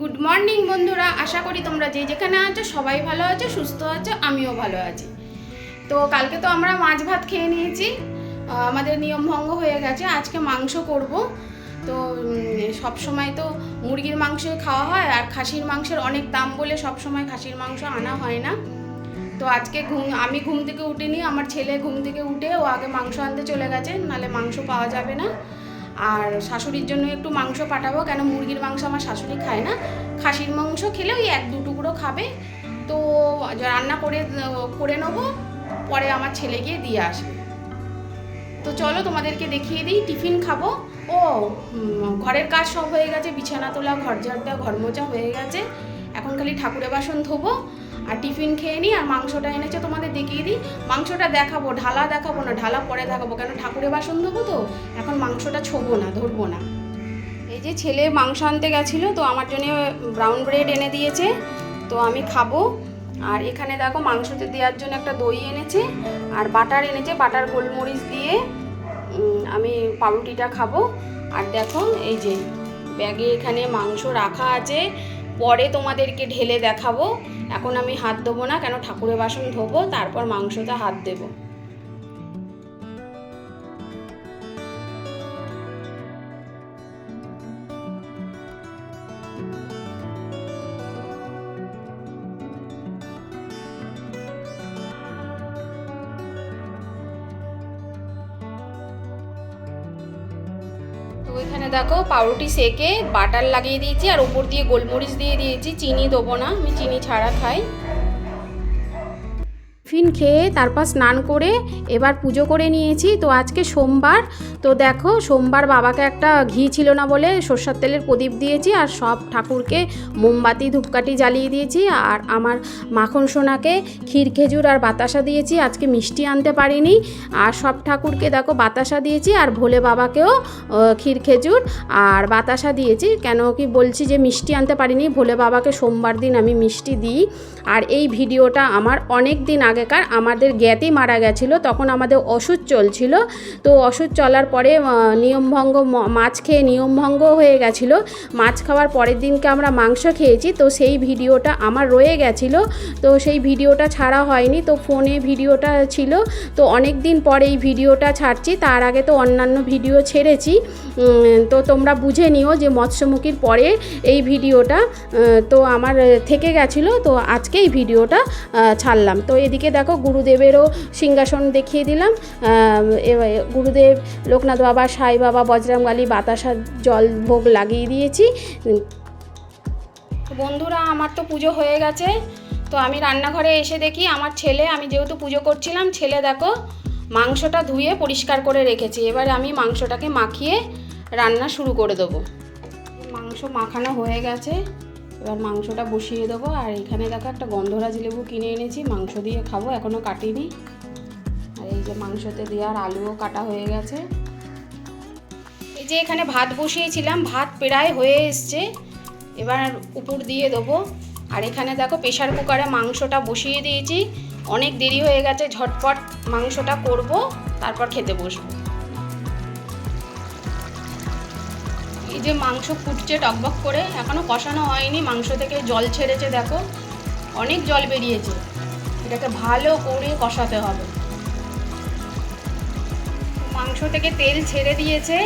Good morning বন্ধুরা। আশা করি তোমরা যে যেখানে আছো, সবাই ভালো আছো, সুস্থ আছো, আমিও ভালো আছি। তো কালকে তো আমরা মাছ ভাত খেয়ে নিয়েছি। আমাদের নিয়ম ভঙ্গ হয়ে গেছে, আজকে মাংস করব। তো সব সময় তো মুরগির মাংস খাওয়া হয়, আর খাসির মাংসের অনেক দাম বলে সব সময় খাসির মাংস আনা হয় না। তো আজকে ঘুম, আমি ঘুম থেকে উঠিনি, আমার ছেলে ঘুম থেকে উঠে ও আগে মাংস আনতে চলে গেছে, নালে মাংস পাওয়া যাবে না। আর শাশুড়ির জন্য একটু মাংস পাঠাবো, কেন মুরগির মাংস আমার শাশুড়ি খায় না। খাসির মাংস খেলে ওই এক দু টুকরো খাবে। তো রান্না করে করে নেব, পরে আমার ছেলে গিয়ে দিয়ে আসবে। তো চলো তোমাদেরকে দেখিয়ে দিই, টিফিন খাব। ও ঘরের কাজ সব হয়ে গেছে, বিছানা তোলা, ঘর ঝাড় দেওয়া, ঘর মোছা হয়ে গেছে। এখন খালি ঠাকুরের বাসন ধোবো। আর টিফিন খেয়ে নিই আর মাংসটা এনেছে তোমাদের দেখিয়ে দিই। মাংসটা দেখাবো, ঢালা দেখাবো না, ঢালা পরে দেখাবো। কেন ঠাকুরের বাসন ধোবো তো? এখন মাংসটা ছোবো না, ধরবো না। এই যে ছেলে মাংস আনতে গেছিল, তো আমার জন্য ব্রাউন ব্রেড এনে দিয়েছে। তো আমি খাব। আর এখানে দেখো মাংসতে দেওয়ার জন্য একটা দই এনেছে, আর বাটার এনেছে, বাটার গোলমরিচ দিয়ে আমি পাউরুটিটা খাব। আর দেখো এই যে ব্যাগে এখানে মাংস রাখা আছে। পরে তোমাদেরকে ঢেলে দেখাবো। এখন আমি হাত দেবো না, কেন ঠাকুরের বাসন ধোবো, তারপর মাংসটা হাত দেবো। তো এখানে দেখো পাউরুটি সেকে বাটার লাগিয়ে দিয়েছি আর উপর দিয়ে গোলমরিচ দিয়ে দিয়েছি। চিনি দেবো না, আমি চিনি ছাড়া খাই। টিফিন খেয়ে তারপর স্নান করে এবার পুজো করে নিয়েছি। তো আজকে সোমবার। তো দেখো, সোমবার বাবাকে একটা ঘি ছিল না বলে সর্ষার তেলের প্রদীপ দিয়েছি আর সব ঠাকুরকে মোমবাতি, ধূপকাঠি জ্বালিয়ে দিয়েছি আর আমার মাখন সোনাকে ক্ষীর, খেজুর আর বাতাসা দিয়েছি। আজকে মিষ্টি আনতে পারিনি। আর সব ঠাকুরকে দেখো বাতাসা দিয়েছি আর ভোলে বাবাকেও ক্ষীর, খেজুর আর বাতাসা দিয়েছি। কেন কি বলছি যে মিষ্টি আনতে পারিনি? ভোলে বাবাকে সোমবার দিন আমি মিষ্টি দিই। আর এই ভিডিওটা আমার অনেক দিন আগেকার আমাদের জ্ঞাতি মারা গেছিল, তখন আমাদের ওষুধ চলছিল। তো ওষুধ চলার পরে নিয়মভঙ্গ মাছ খেয়ে নিয়মভঙ্গ হয়ে গেছিল। মাছ খাওয়ার পরের দিনকে আমরা মাংস খেয়েছি, তো সেই ভিডিওটা আমার রয়ে গেছিল। তো সেই ভিডিওটা ছাড়া হয়নি, তো ফোনে ভিডিওটা ছিল। তো অনেক দিন পরে এই ভিডিওটা ছাড়ছি, তার আগে তো অন্যান্য ভিডিও ছেড়েছি। তো তোমরা বুঝে নিও যে মৎস্যমুখীর পরে এই ভিডিওটা তো আমার থেকে গেছিল, তো আজকে এই ভিডিওটা ছাড়লাম। তো এদিকে দেখো গুরুদেবেরও সিংহাসন দেখিয়ে দিলাম। গুরুদেব, লোকনাথ বাবা, সাই বাবা বজরামগালি বাতাসা, জল ভোগ লাগিয়ে দিয়েছি। বন্ধুরা, আমার তো পুজো হয়ে গেছে। তো আমি রান্নাঘরে এসে দেখি আমার ছেলে, আমি যেহেতু পুজো করছিলাম, ছেলে দেখো মাংসটা ধুয়ে পরিষ্কার করে রেখেছি। এবার আমি মাংসটাকে মাখিয়ে রান্না শুরু করে দেবো। মাংস মাখানো হয়ে গেছে। এবার মাংসটা বসিয়ে দেবো, আর এখানে দেখো একটা গন্ধরাজ লেবু কিনে এনেছি, মাংস দিয়ে খাব এখনও কাটিনি। আর এই যে মাংসতে দেওয়ার আলুও কাটা হয়ে গেছে। এই যে এখানে ভাত বসিয়েছিলাম, ভাত প্রায় হয়ে এসছে, এবার উপর দিয়ে দেবো। আর এখানে দেখো প্রেশার কুকারে মাংসটা বসিয়ে দিয়েছি, অনেক দেরি হয়ে গেছে, ঝটপট মাংসটা করব, তারপর খেতে বসবো। এই যে মাংস ফুটছে টকবক করে, এখনও কষানো হয়নি, মাংস থেকে জল ছেড়েছে দেখো, অনেক জল বেরিয়েছে। এটাকে ভালো করে কষাতে হবে। মাংস থেকে তেল ছেড়ে দিয়েছে,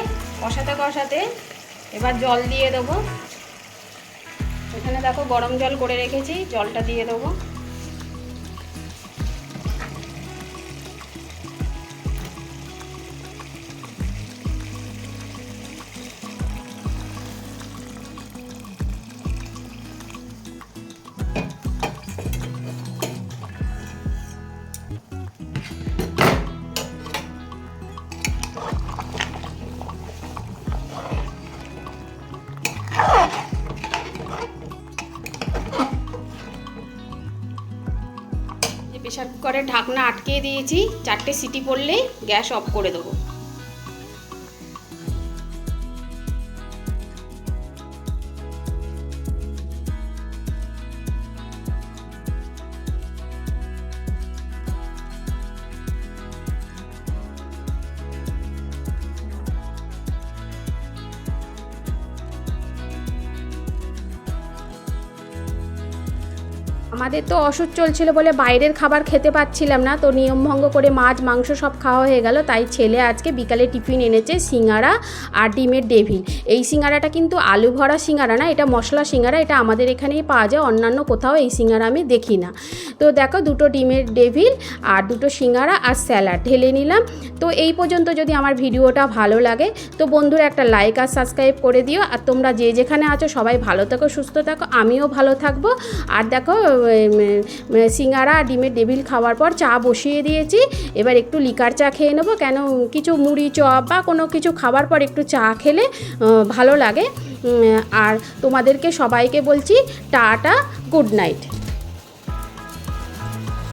কষাতে কষাতে। এবার জল দিয়ে দেবো। এখানে দেখো গরম জল করে রেখেছি, জলটা দিয়ে দেবো। প্রেশার কুকারের ঢাকনা আটকে দিয়েছি চারটে সিটি পড়লেই গ্যাস অফ করে দেবো। আমাদের তো ওষুধ চলছিল বলে বাইরের খাবার খেতে পাচ্ছিলাম না, তো নিয়মভঙ্গ করে মাছ, মাংস সব খাওয়া হয়ে গেল। তাই ছেলে আজকে বিকালে টিফিন এনেছে সিঙ্গারা আর ডিমের ডেভিল। এই সিঙ্গারাটা কিন্তু আলু ভরা সিঙ্গারা না, এটা মশলা সিঙ্গারা, এটা আমাদের এখানেই পাওয়া যায়, অন্যান্য কোথাও এই সিঙ্গারা আমি দেখি না। তো দেখো দুটো ডিমের ডেভিল আর দুটো সিঙ্গারা আর স্যালাড ঢেলে নিলাম। তো এই পর্যন্ত যদি আমার ভিডিওটা ভালো লাগে, তো বন্ধুরা একটা লাইক আর সাবস্ক্রাইব করে দিও। আর তোমরা যে যেখানে আছো সবাই ভালো থাকো, সুস্থ থাকো, আমিও ভালো থাকব। আর দেখো সিঙ্গারা, ডিমের ডেভিল খাওয়ার পর চা বসিয়ে দিয়েছি। এবার একটু লিকার চা খেয়ে নেব। কেন, কিছু মুড়ি, চপ বা কোনো কিছু খাবার পর একটু চা খেলে ভালো লাগে। আর তোমাদেরকে সবাইকে বলছি, টাটা, গুড নাইট।